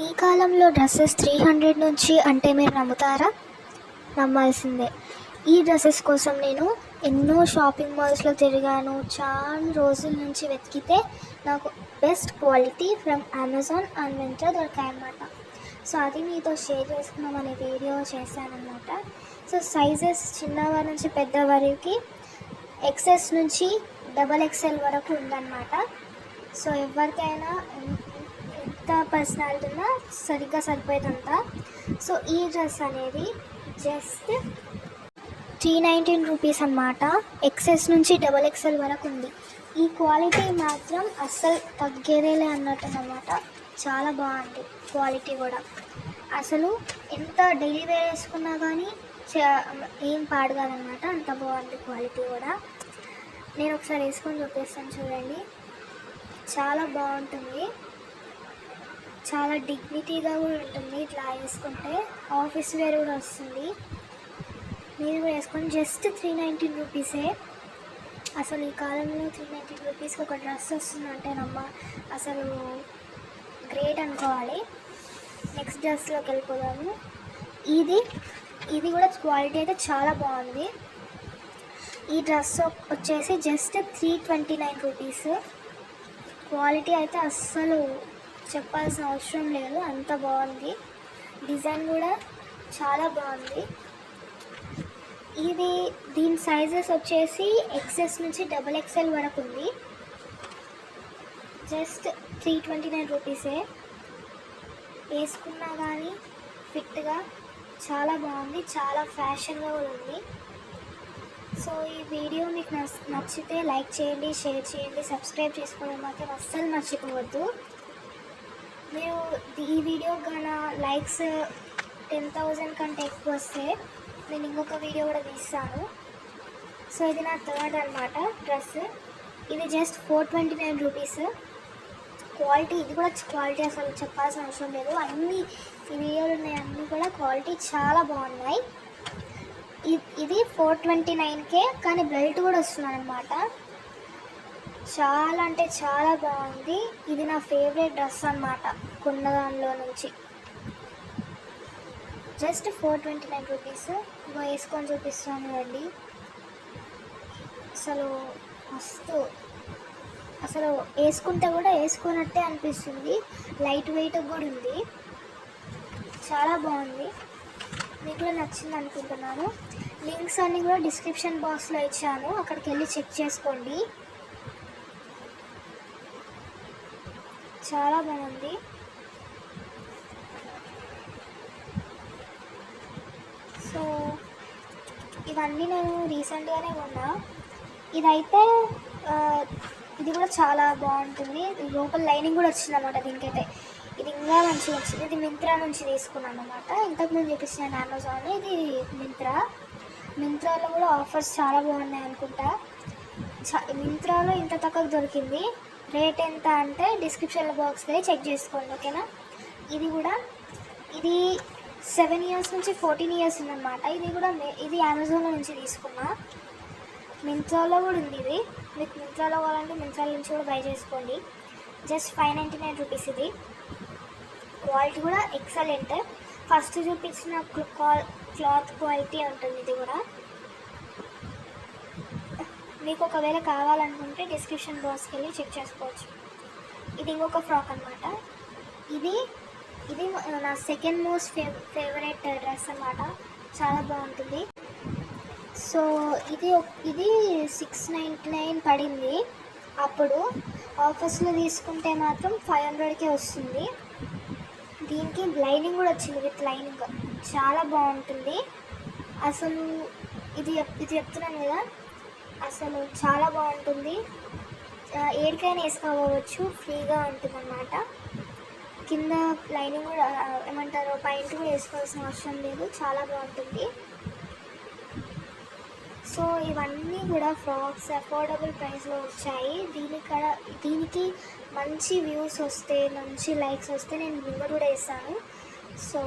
ఈ కాలంలో dresses three hundred నుంచి అంటే మీరు నమ్ముతారా? నమ్మాల్సిందే. ఈ డ్రెస్సెస్ కోసం నేను ఎన్నో షాపింగ్ మాల్స్లో తిరిగాను. చాలా రోజుల నుంచి వెతికితే నాకు best quality from Amazon and వెంటనే దొరికాయన్నమాట సో అది మీతో షేర్ చేసుకున్నామనే వీడియో చేశానమాట సో సైజెస్ చిన్నవారి నుంచి పెద్దవారికి ఎక్సెస్ నుంచి డబల్ ఎక్స్ఎల్ వరకు ఉందన్నమాట. సో ఎవరికైనా ఎంత పర్సనాలిటీ ఉన్నా సరిగ్గా సరిపోయేదంతా. సో ఈ డ్రెస్ అనేది జస్ట్ త్రీ నైన్టీన్ రూపీస్ అన్నమాట. ఎక్సెస్ నుంచి డబల్ ఎక్స్ఎల్ వరకు ఉంది. ఈ క్వాలిటీ మాత్రం అస్సలు తగ్గేదేలే అన్నట్టు అనమాట చాలా బాగుంది క్వాలిటీ కూడా. అసలు ఎంత డైలీ వేర్ వేసుకున్నా కానీ చ- ఏం పాడు కాదనమాట అంత బాగుంది క్వాలిటీ కూడా. నేను ఒకసారి వేసుకొని చూపిస్తాను చూడండి. చాలా బాగుంటుంది. చాలా డిగ్నిటీగా కూడా ఉంటుంది ఇట్లా వేసుకుంటే. ఆఫీస్ వేర్ కూడా వస్తుంది. మీరు కూడా వేసుకొని జస్ట్ త్రీ నైంటీన్ రూపీసే అసలు ఈ కాలంలో త్రీ నైంటీన్ రూపీస్కి ఒక డ్రెస్ వస్తుందంటే నమ్మ అసలు గ్రేట్ అనుకోవాలి. నెక్స్ట్ డ్రెస్లోకి వెళ్ళిపోదాము. ఇది ఇది కూడా క్వాలిటీ అయితే చాలా బాగుంది. ఈ డ్రెస్ వచ్చేసి just three twenty nine rupees quality అయితే అస్సలు చెప్పాల్సిన అవసరం లేదు. అంత బాగుంది. డిజైన్ కూడా చాలా బాగుంది. ఇది దీని సైజెస్ వచ్చేసి ఎక్సెస్ నుంచి డబల్ ఎక్స్ఎల్ వరకు ఉంది. జస్ట్ త్రీ ట్వంటీ నైన్ రూపీసే వేసుకున్నా కానీ ఫిట్గా చాలా బాగుంది. చాలా ఫ్యాషన్గా కూడా ఉంది. సో ఈ వీడియో మీకు నచ్చితే లైక్ చేయండి షేర్ చేయండి సబ్స్క్రైబ్ చేసుకోవడం మాత్రం అస్సలు మర్చిపోవద్దు. మీరు ఈ వీడియో కన లైక్స్ టెన్ థౌజండ్ కంటే ఎక్కువ వస్తే నేను ఇంకొక వీడియో కూడా తీస్తాను. సో ఇది నా థర్డ్ అనమాట డ్రెస్. ఇది just four twenty nine rupees. Quality ఇది కూడా క్వాలిటీ అసలు చెప్పాల్సిన అవసరం లేదు. అన్ని ఈ వీడియోలు ఉన్నాయి అన్నీ కూడా క్వాలిటీ చాలా బాగున్నాయి. ఇది ఫోర్ ట్వంటీ నైన్కే కానీ బెల్ట్ కూడా వస్తుంది అనమాట చాలా అంటే చాలా బాగుంది. ఇది నా ఫేవరెట్ డ్రెస్ అనమాట కొన్న దానిలో నుంచి. Just four twenty nine rupees. ఇంకా వేసుకొని చూపిస్తాను అండి అసలు మస్తు. అసలు వేసుకుంటే కూడా వేసుకున్నట్టే అనిపిస్తుంది. లైట్ వెయిట్ కూడా ఉంది. చాలా బాగుంది. మీకు కూడా నచ్చింది అనుకుంటున్నాను. లింక్స్ అన్ని కూడా డిస్క్రిప్షన్ బాక్స్లో ఇచ్చాను. అక్కడికి వెళ్ళి చెక్ చేసుకోండి. చాలా బాగుంది. సో ఇవన్నీ నేను రీసెంట్గానే కొన్నా. ఇదైతే ఇది కూడా చాలా బాగుంటుంది. లోపల లైనింగ్ కూడా వచ్చింది అనమాట దీనికైతే. ఇది ఇంకా మంచిగా వచ్చింది. ఇది మింత్రా నుంచి తీసుకున్నాను అనమాట ఇంతకుముందు చూపిస్తున్నాను అమెజాన్ ఇది మింత్రా. మింత్రాలో కూడా ఆఫర్స్ చాలా బాగున్నాయి అనుకుంటా. చ- మింత్రాలో ఇంత తక్కువ దొరికింది. రేట్ ఎంత అంటే డిస్క్రిప్షన్ బాక్స్లో చెక్ చేసుకోండి ఓకేనా ఇది కూడా ఇది సెవెన్ ఇయర్స్ నుంచి ఫోర్టీన్ ఇయర్స్ ఉందన్నమాట. ఇది కూడా మే- ఇది అమెజాన్లో నుంచి తీసుకున్నా. మింత్రాలో కూడా ఉంది ఇది. మీకు మింత్రాలో కావాలంటే మింత్రాల నుంచి కూడా బై చేసుకోండి. Just five ninety nine rupees ఇది. క్వాలిటీ కూడా ఎక్సలెంట్ ఫస్ట్ చూపించిన క్లా- క్లాత్ క్వాలిటీ ఉంటుంది ఇది కూడా. మీకు ఒకవేళ కావాలనుకుంటే డిస్క్రిప్షన్ బాక్స్కి వెళ్ళి చెక్ చేసుకోవచ్చు. ఇది ఇంకొక ఫ్రాక్ అనమాట ఇది ఇది నా సెకండ్ మోస్ట్ ఫేవ ఫేవరెట్ డ్రెస్ అనమాట చాలా బాగుంటుంది. సో ఇది ఒక- ఇది సిక్స్ నైంటీ నైన్ పడింది. అప్పుడు ఆఫర్స్లో తీసుకుంటే మాత్రం ఫైవ్ హండ్రెడ్కే వస్తుంది. దీనికి లైనింగ్ కూడా వచ్చింది విత్ లైనింగ్ చాలా బాగుంటుంది. అసలు ఇది చెప్- ఇది చెప్తున్నాను కదా అసలు చాలా బాగుంటుంది. ఏడికైనా వేసుకోవచ్చు ఫ్రీగా ఉంటుంది అన్నమాట కింద లైనింగ్ కూడా ఏమంటారు పైంట్ కూడా వేసుకోవాల్సిన అవసరం లేదు చాలా బాగుంటుంది. సో ఇవన్నీ కూడా ఫ్రాక్స్ అఫోర్డబుల్ ప్రైస్లో వచ్చాయి. దీనికి దీనికి మంచి వ్యూస్ వస్తే మంచి లైక్స్ వస్తే నేను లింక్ కూడా వేసాను. సో